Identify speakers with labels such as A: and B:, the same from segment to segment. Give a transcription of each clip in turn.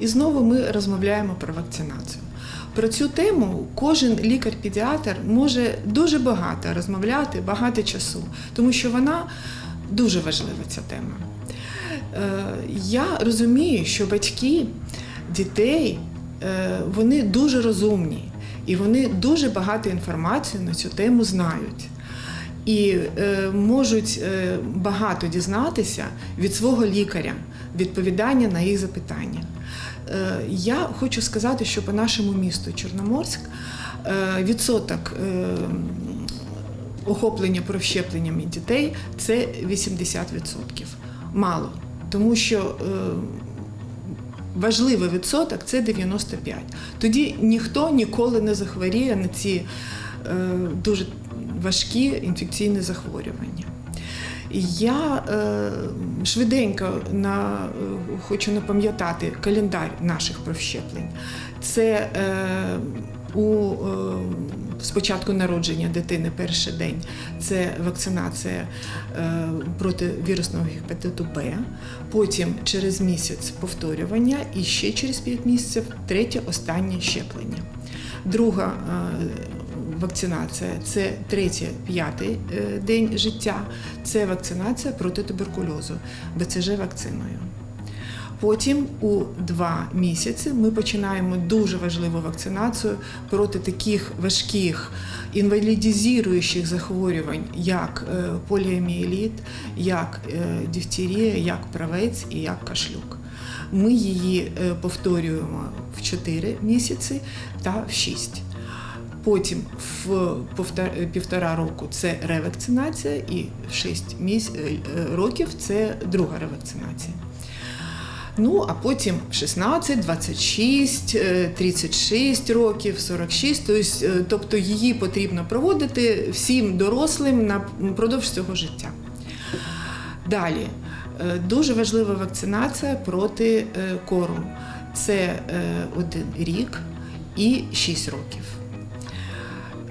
A: І знову ми розмовляємо про вакцинацію. Про цю тему кожен лікар-педіатр може дуже багато розмовляти, багато часу, тому що вона дуже важлива ця тема. Е, Я розумію, що батьки дітей е, вони дуже розумні і вони дуже багато інформації на цю тему знають. І е, можуть багато дізнатися від свого лікаря, відповідання на їх запитання. Е, я хочу сказати, що по нашому місту Чорноморськ е, відсоток е, охоплення провщепленнями дітей це 80%. Мало. Тому що важливий відсоток це 95. Тоді ніхто ніколи не захворіє на ці дуже важкі інфекційні захворювання. Я е, швиденько на, е, хочу напам'ятати календар наших провщеплень. Це е, у е, спочатку народження дитини перший день це вакцинація е, проти вірусного гепатиту Б, потім через місяць повторювання і ще через 5 місяців третє останнє щеплення. Друга е, вакцинація це третій, п'ятий е, день життя. Це вакцинація проти туберкульозу БЦЖ вакциною. Потім у два місяці ми починаємо дуже важливу вакцинацію проти таких важких інвалідізуючих захворювань, як е, поліомієліт, як е, дифтерія, як правець і як кашлюк. Ми її повторюємо в 4 місяці та в 6. Потім в півтора року це ревакцинація, і в 6 міс... е, років це друга ревакцинація. Ну, а потім 16, 26, е, 36 років, 46. Тобто, е, її потрібно проводити всім дорослим напродовж цього життя. Далі е, дуже важлива вакцинація проти е, кору. Це е, один рік і 6 років.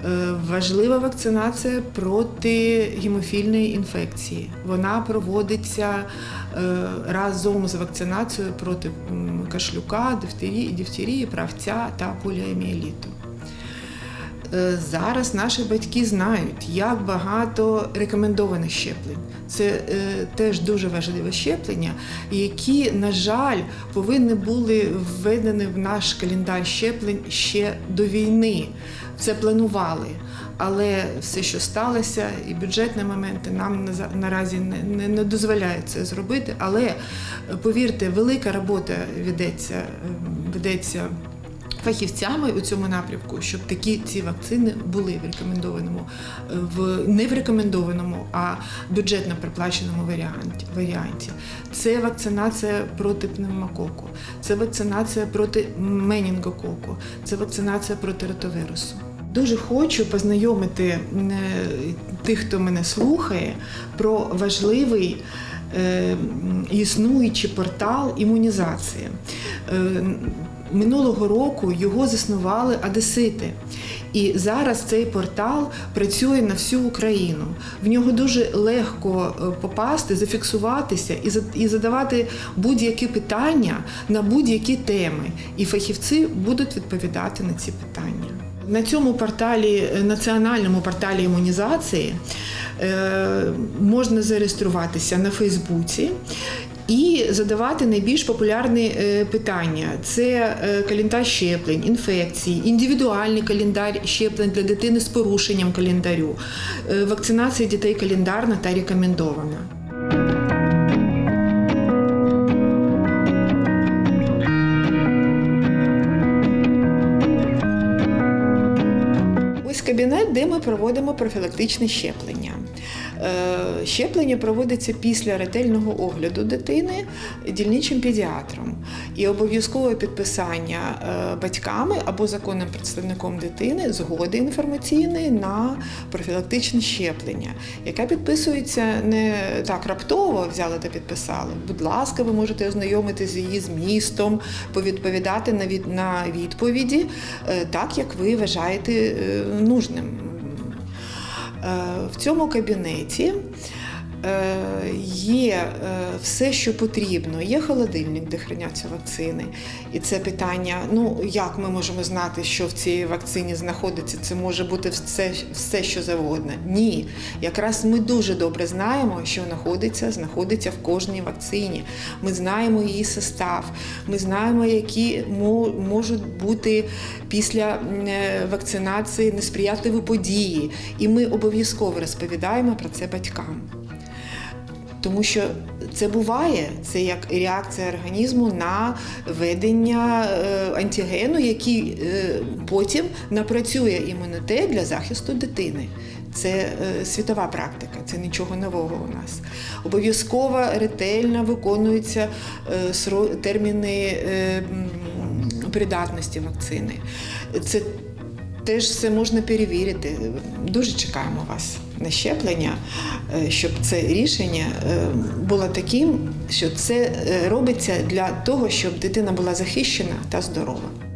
A: Е, Важлива вакцинація проти гемофільної інфекції. Вона проводиться е, разом з вакцинацією проти кашлюка, дифтерії, дифтерії, правця та поліомієліту. Е, Зараз наші батьки знають, як багато рекомендованих щеплень. Це е, теж дуже важливе щеплення, які, на жаль, повинні були введені в наш календар щеплень ще до війни. Це планували. Але все, що сталося, і бюджетні моменти нам наразі не, не, не дозволяють це зробити. Але е, повірте, велика робота ведеться, е, ведеться фахівцями у цьому напрямку, щоб такі ці вакцини були в рекомендованому, е, в не в рекомендованому, а бюджетно приплаченому варіанті. варіанті. Це вакцинація проти пневмококу, це вакцинація проти менінгококу, це вакцинація проти ротовірусу. Дуже хочу познайомити е, тих, хто мене слухає, про важливий е, існуючий портал імунізації. Е, Минулого року його заснували одесити. І зараз цей портал працює на всю Україну. В нього дуже легко попасти, зафіксуватися і задавати будь-які питання на будь-які теми. І фахівці будуть відповідати на ці питання. На цьому порталі, е, національному порталі імунізації, е, можна зареєструватися на Фейсбуці. І задавати найбільш популярні е, питання: це календар щеплень, інфекції, індивідуальний календар щеплень для дитини з порушенням календарю, вакцинація дітей календарна та рекомендована. Де ми проводимо профілактичне щеплення. Е, Щеплення проводиться після ретельного огляду дитини дільничим педіатром і обов'язкове підписання е, батьками або законним представником дитини згоди інформаційної на профілактичне щеплення, яке підписується не так раптово взяли та підписали. Будь ласка, ви можете ознайомитися з її змістом, повідповідати на відповіді е, так, як ви вважаєте нужним. Е, В цьому кабінеті Є е, все, що потрібно. Є холодильник, де храняться вакцини. І це питання: ну як ми можемо знати, що в цій вакцині знаходиться? Це може бути все, все що завгодно. Ні, якраз ми дуже добре знаємо, що знаходиться, знаходиться в кожній вакцині. Ми знаємо її состав, ми знаємо, які мо- можуть бути після е, вакцинації несприятливі події. І ми обов'язково розповідаємо про це батькам. Тому що це буває, це як реакція організму на введення е, антигену, який е, потім напрацює імунітет для захисту дитини. Це е, світова практика, це нічого нового у нас. Обов'язково ретельно виконуються терміни придатності вакцини. Це Теж все можна перевірити. Дуже чекаємо вас на щеплення, е, щоб це рішення е, було таким, що це е, робиться для того, щоб дитина була захищена та здорова.